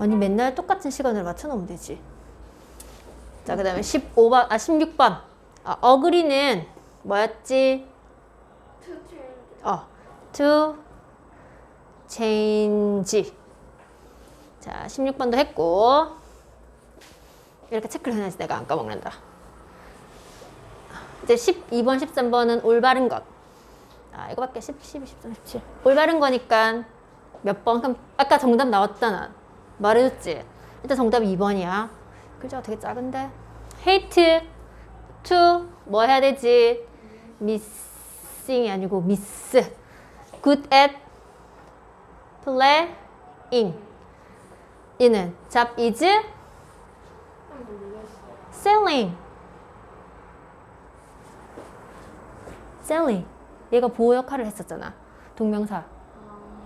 아니 맨날 똑같은 시간을 맞춰놓으면 되지. 자, 그 다음에 15번, 아 16번. 아, 어그리는 뭐였지? 어, to change. 자, 16번도 했고. 이렇게 체크를 해놔야지 내가 안 까먹는다. 이제 12번, 13번은 올바른 것. 아, 이거밖에 10, 12, 13, 17. 올바른 거니까 몇 번? 그럼 아까 정답 나왔잖아. 말해줬지? 일단 정답 2번이야. 글자가 되게 작은데. hate to 뭐 해야 되지? missing이 아니고 miss. good at playing. 이는 job is selling. selling. 얘가 보호 역할을 했었잖아. 동명사.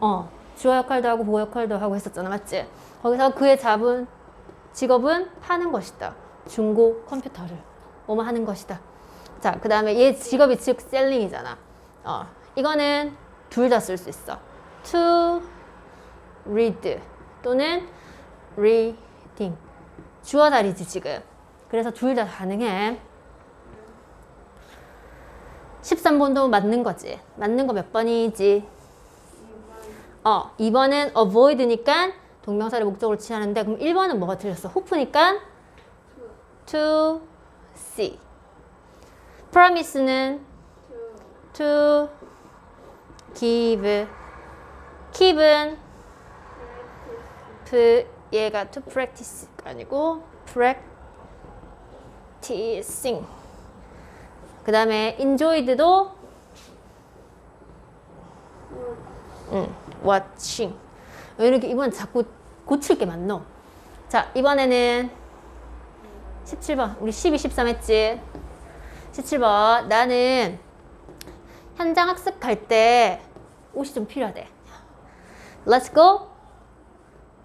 어. 주어 역할도 하고 보호 역할도 하고 했었잖아. 맞지? 거기서 그의 잡은 직업은 파는 것이다. 중고 컴퓨터를. 뭐뭐 하는 것이다. 자, 그 다음에 얘 직업이 즉 셀링이잖아. 어. 이거는 둘 다 쓸 수 있어. to read 또는 reading. 주어 다리지 지금. 그래서 둘 다 가능해. 13번도 맞는 거지. 맞는 거 몇 번이지? 어, 2번은 avoid니까 동명사를 목적으로 취하는데 그럼 1번은 뭐가 틀렸어? hope니까 to see. promise는 to give. keep은 그 얘가 to practice가 아니고 practicing. 그 다음에 enjoyed도 응, watching. 이렇게 이번 자꾸 고칠 게 많노. 자, 이번에는 17번. 우리 12, 13 했지? 17번. 나는 현장 학습 갈 때 옷이 좀 필요하대. Let's go.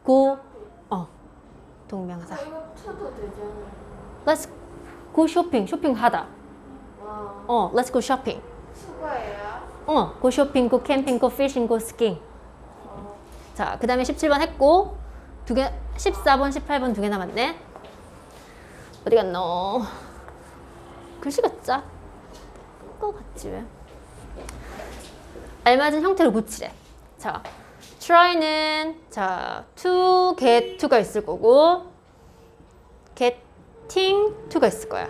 go. 어. 동명사. Let's go shopping. 쇼핑하다. 와. 어, let's go shopping. 수거예요? 어, go shopping, go camping, go fishing, go skiing. 자, 그 다음에 17번 했고, 두 개, 14번, 18번 두 개 남았네. 어디 갔노? 글씨가 짜. 것 같지 왜? 알맞은 형태로 고치래. 자, try는, 자, to, get to가 있을 거고, getting to가 있을 거야.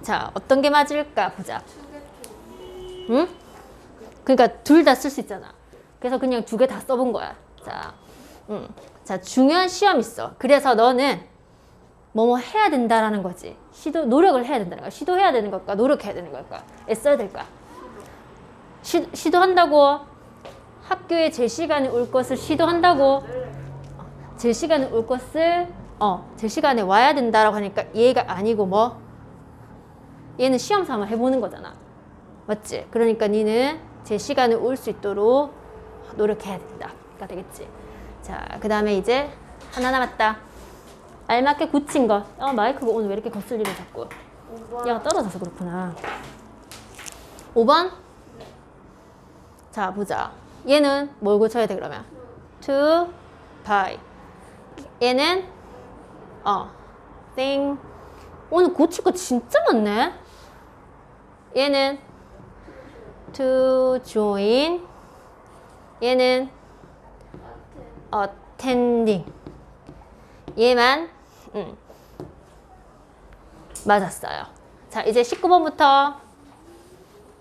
자, 어떤 게 맞을까 보자. 응? 그러니까 둘 다 쓸 수 있잖아. 그래서 그냥 두 개 다 써본 거야. 자, 음. 자 중요한 시험 있어. 그래서 너는 뭐뭐 해야 된다라는 거지. 시도 노력을 해야 된다는 거야. 시도해야 되는 걸까? 노력해야 되는 걸까? 애써야 될까? 시, 시도한다고 학교에 제 시간에 올 것을 시도한다고 제 시간에 올 것을 어, 제 시간에 와야 된다라고 하니까 얘가 아니고 뭐 얘는 시험 삼아 해보는 거잖아. 맞지? 그러니까 니는 제 시간에 올 수 있도록 노력해야 된다 가 되겠지. 자, 그 다음에 이제 하나 남았다. 알맞게 고친 거. 어, 마이크가 오늘 왜 이렇게 거슬리려 자꾸. 5번. 얘가 떨어져서 그렇구나. 5번. 자, 보자. 얘는 뭘 고쳐야 돼, 그러면? to buy. 얘는, 어, thing. 오늘 고칠 거 진짜 많네? 얘는 to join. 얘는 attending. 얘만, 음, 맞았어요. 자, 이제 19번부터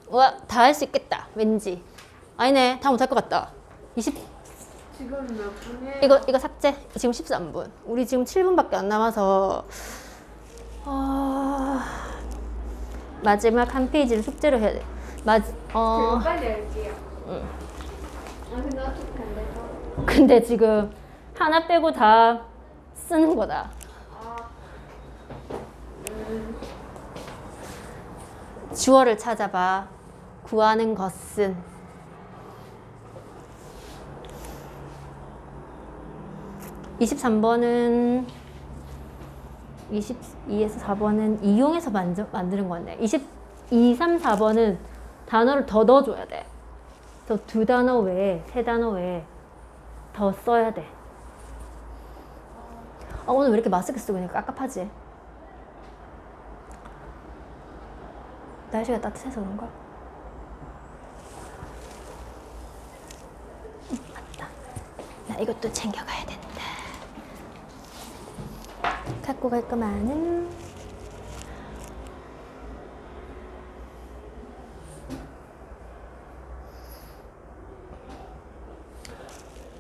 와, 다 할 수 있겠다. 왠지. 아니네. 다 못할 것 같다. 20 지금 몇 분이에요? 이거 이거 삭제. 지금 13분. 우리 지금 7분밖에 안 남아서 어... 마지막 한 페이지를 숙제로 해야 돼. 맞 어. 빨리 할게요. 응. 아 근데 어떻게 안 돼서? 근데 지금 하나 빼고 다 쓰는 거다. 아. 주어를 찾아봐. 구하는 것은 23번은 22에서 4번은 이용해서 만져, 만드는 건데 22, 3, 4번은 단어를 더 넣어줘야 돼. 그래서 두 단어 외에 세 단어 외에 더 써야 돼. 아, 오늘 왜 이렇게 마스크 쓰고 있냐? 깝깝하지? 날씨가 따뜻해서 그런가? 음, 맞다. 나 이것도 챙겨가야 된다. 갖고 갈 거만은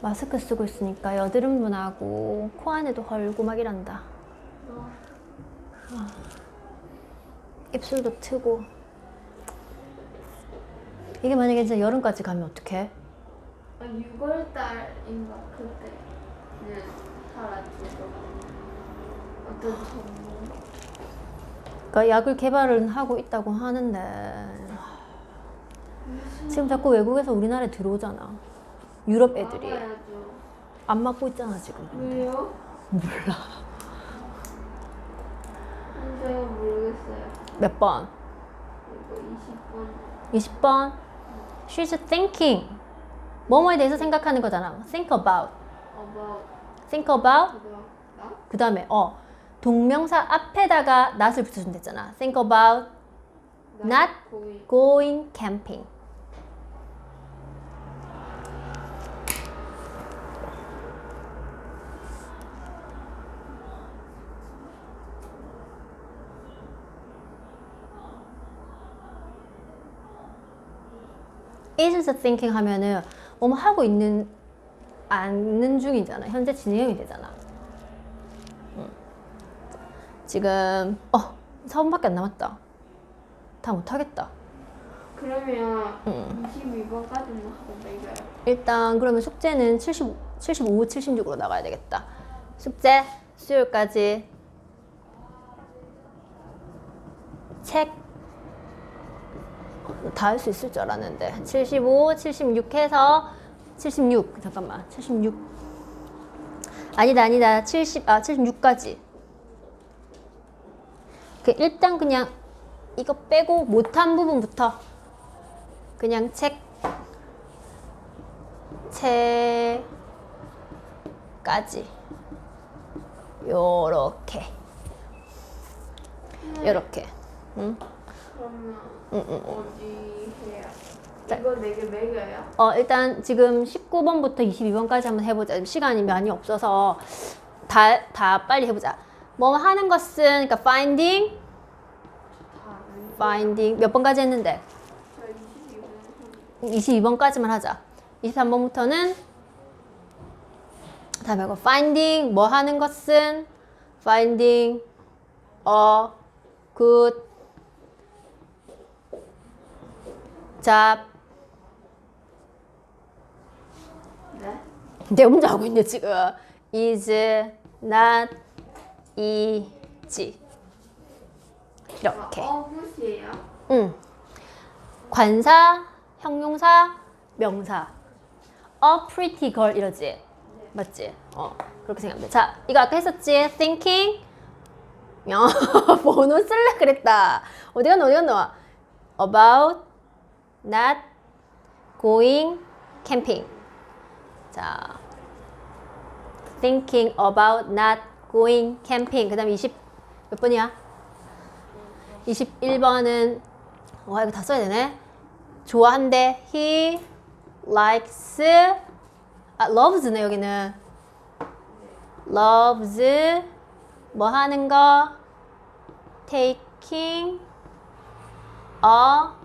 마스크 쓰고 있으니까 여드름도 나고 코 안에도 헐고 막 이란다. 아. 입술도 트고. 이게 만약에 진짜 여름까지 가면 어떡해? 아, 6월 달인가 그때는 사라지고 어떤 전문 그러니까 약을 개발은 하고 있다고 하는데 지금 자꾸 외국에서 우리나라에 들어오잖아. 유럽 애들이. 안 맞고 있잖아 지금. 왜요? 몰라. 제가 모르겠어요. 몇 번? 이거 20번 20번. She's thinking. 뭐뭐에 대해서 생각하는 거잖아. Think about. about Think about. 나? 그 다음에 어 동명사 앞에다가 not을 붙여주면 됐잖아. Think about Not going going camping. Isn't thinking 하면은 뭐뭐 하고 있는 않는 중이잖아. 현재 진행형이 되잖아. 응. 지금 어 4분밖에 안 남았다. 다 못하겠다. 그러면 응. 22번까지는 하고 내가요. 일단 그러면 숙제는 75, 75, 76으로 나가야 되겠다. 숙제 수요일까지 책 다 할 수 있을 줄 알았는데. 75, 76 해서 76 잠깐만. 76 아니다 아니다. 70, 아 76까지. 그 일단 그냥 이거 빼고 못한 부분부터 그냥 책 채까지. 요렇게. 요렇게. 응? 응, 응. 어디. 이거 네개 매겨요? 어 일단 지금 19번부터 22번까지 한번 해보자. 시간이 많이 없어서 다, 다 빨리 해보자. 뭐 하는 것은 그러니까 finding? 다 finding. 몇 번까지 했는데? 저 22번 22번까지만 하자. 23번부터는 다음에 이거 finding. 뭐 하는 것은? finding a good job 네? 내 혼자 하고 있네 지금 is not easy 이렇게 아, 어굿이에요? 응. 관사, 형용사, 명사. A pretty girl 이러지. 맞지? 어. 그렇게 생각하면 돼. 자, 이거 아까 했었지? thinking. 야, 번호 쓸래 그랬다. 어디 갔노, 어디 갔노? about not going camping. 자, thinking about not going camping. 그 다음에 20, 몇 번이야? 21번은 와 이거 다 써야 되네. 좋아한대. He likes 아 loves네 여기는. loves 뭐 하는 거? taking a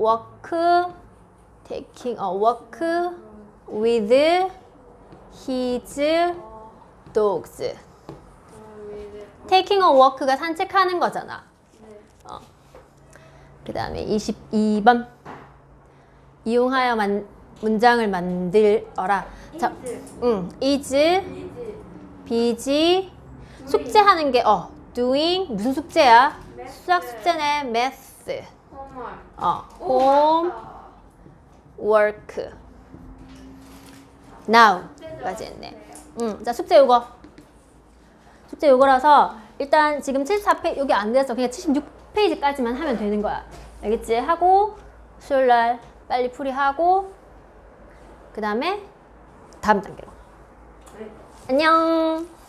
walk taking a walk with his dogs. taking a walk가 산책하는 거잖아. 어. 그 다음에 22번. 이용하여 만, 문장을 만들어라. 자, 응, is, busy, 숙제하는 게, 어, doing, 무슨 숙제야? 수학 숙제네, math. 홈월 어, home, work. now까지 했네. 응, 자, 숙제 요거. 숙제 요거라서 일단 지금 74페이지 여기 안 돼서 그냥 76페이지까지만 하면 되는 거야. 알겠지? 하고 수요일 날 빨리 풀이하고 그 다음에 다음 단계로. 네. 안녕.